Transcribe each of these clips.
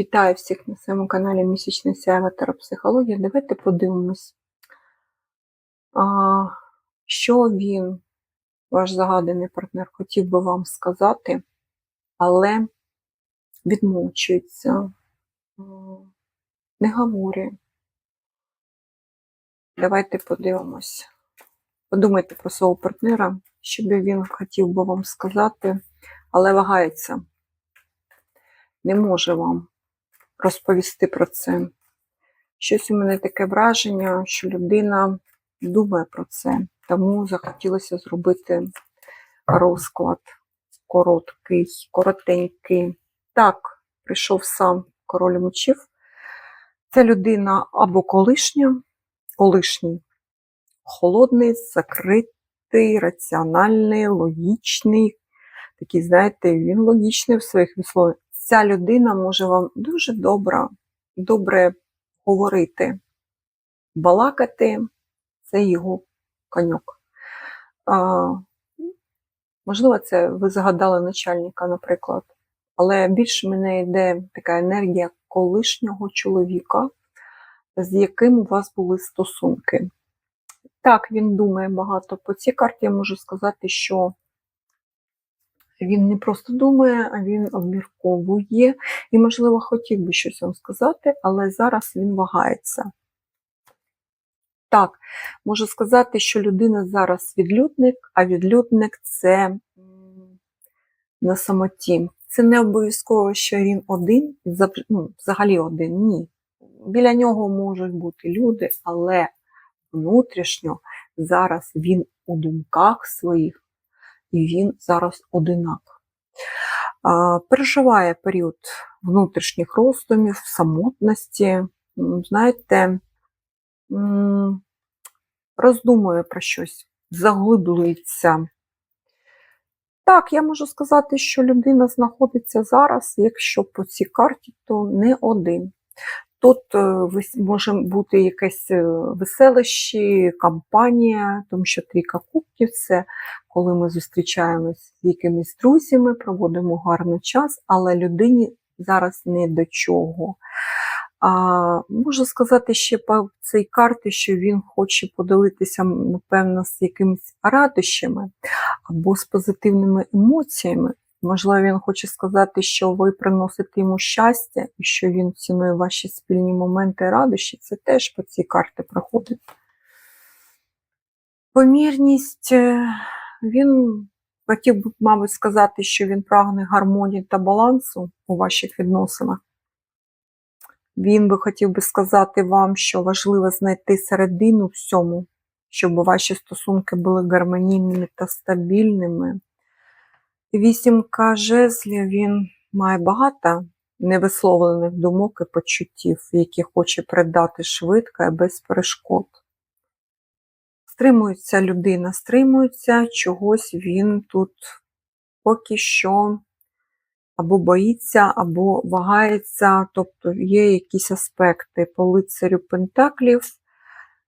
Вітаю всіх на своєму каналі Місячний Сяєва Психологія. Давайте подивимось, що він, ваш загаданий партнер, хотів би вам сказати, але відмовчується, не говорить. Давайте подивимось. Подумайте про свого партнера, що би він хотів би вам сказати, але вагається. Не може вам розповісти про це. Щось у мене таке враження, що людина думає про це, тому захотілося зробити розклад короткий, коротенький. Так, прийшов сам король мечів. Це людина або колишня, колишній, холодний, закритий, раціональний, логічний. Такий, знаєте, він логічний в своїх ця людина може вам дуже добре, добре говорити, балакати це його коньок. А, Можливо, це ви згадали начальника, наприклад. Але більше мене йде така енергія колишнього чоловіка, з яким у вас були стосунки. Так, він думає багато. По цій карті я можу сказати, що він не просто думає, а він обмірковує і, можливо, хотів би щось вам сказати, але зараз він вагається. Так, можу сказати, що людина зараз відлюдник, а відлюдник це на самоті. Це не обов'язково, що він один, ну, взагалі один, ні. Біля нього можуть бути люди, але внутрішньо зараз він у думках своїх і він зараз одинак. Переживає період внутрішніх роздумів, самотності, знаєте, роздумує про щось, заглиблюється. Так, я можу сказати, що людина знаходиться зараз, якщо по цій карті, то не один. Тут е, може бути якесь е, веселище, кампанія, тому що трійка кубків це коли ми зустрічаємось з якимись друзями, проводимо гарний час, але людині зараз не до чого. А, Можу сказати ще по цій карті, що він хоче поділитися, напевно, з якимись радощами або з позитивними емоціями. Можливо, він хоче сказати, що ви приносите йому щастя і що він цінує ваші спільні моменти радощі. Це теж по цій карті проходить. Помірність, е, він хотів би, мабуть, сказати, що він прагне гармонії та балансу у ваших відносинах. Він би хотів би сказати вам, що важливо знайти середину всьому, щоб ваші стосунки були гармонійними та стабільними. Вісімка жезлів він має багато невисловлених думок і почуттів, які хоче передати швидко і без перешкод. Стримується людина, стримується, чогось він тут поки що або боїться, або вагається, тобто є якісь аспекти по лицарю Пентаклів.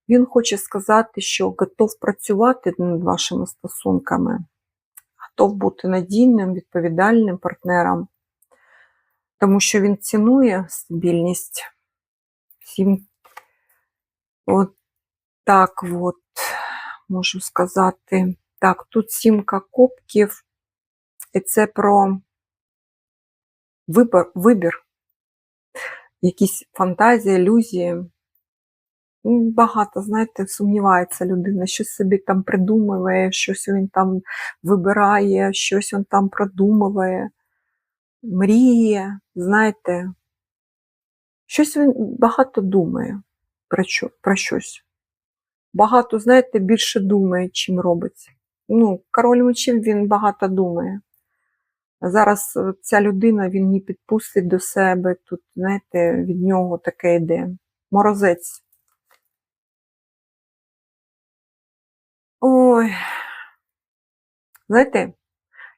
Він хоче сказати, що готов працювати над вашими стосунками готов бути надійним, відповідальним партнером, тому що він цінує стабільність. Всім от так от, можу сказати. Так, тут сімка кубків, і це про вибір, вибір, якісь фантазії, ілюзії. Багато, знаєте, сумнівається людина, щось собі там придумує, щось він там вибирає, щось він там продумує, мріє, знаєте, щось він багато думає про, що, про щось. Багато, знаєте, більше думає, чим робить. Ну, король мечів він багато думає. Зараз ця людина він не підпустить до себе, тут, знаєте, від нього таке йде. Морозець. Ой, знаєте,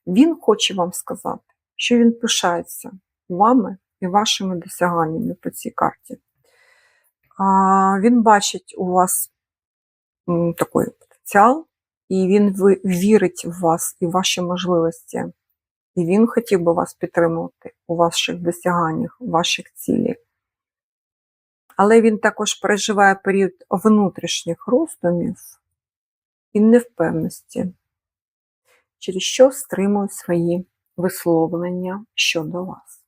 він хоче вам сказати, що він пишається вами і вашими досяганнями по цій карті. А, Він бачить у вас такий потенціал, і він вірить в вас і в ваші можливості. І він хотів би вас підтримувати у ваших досяганнях, у ваших цілях. Але він також переживає період внутрішніх роздумів і невпевності, через що стримую свої висловлення щодо вас.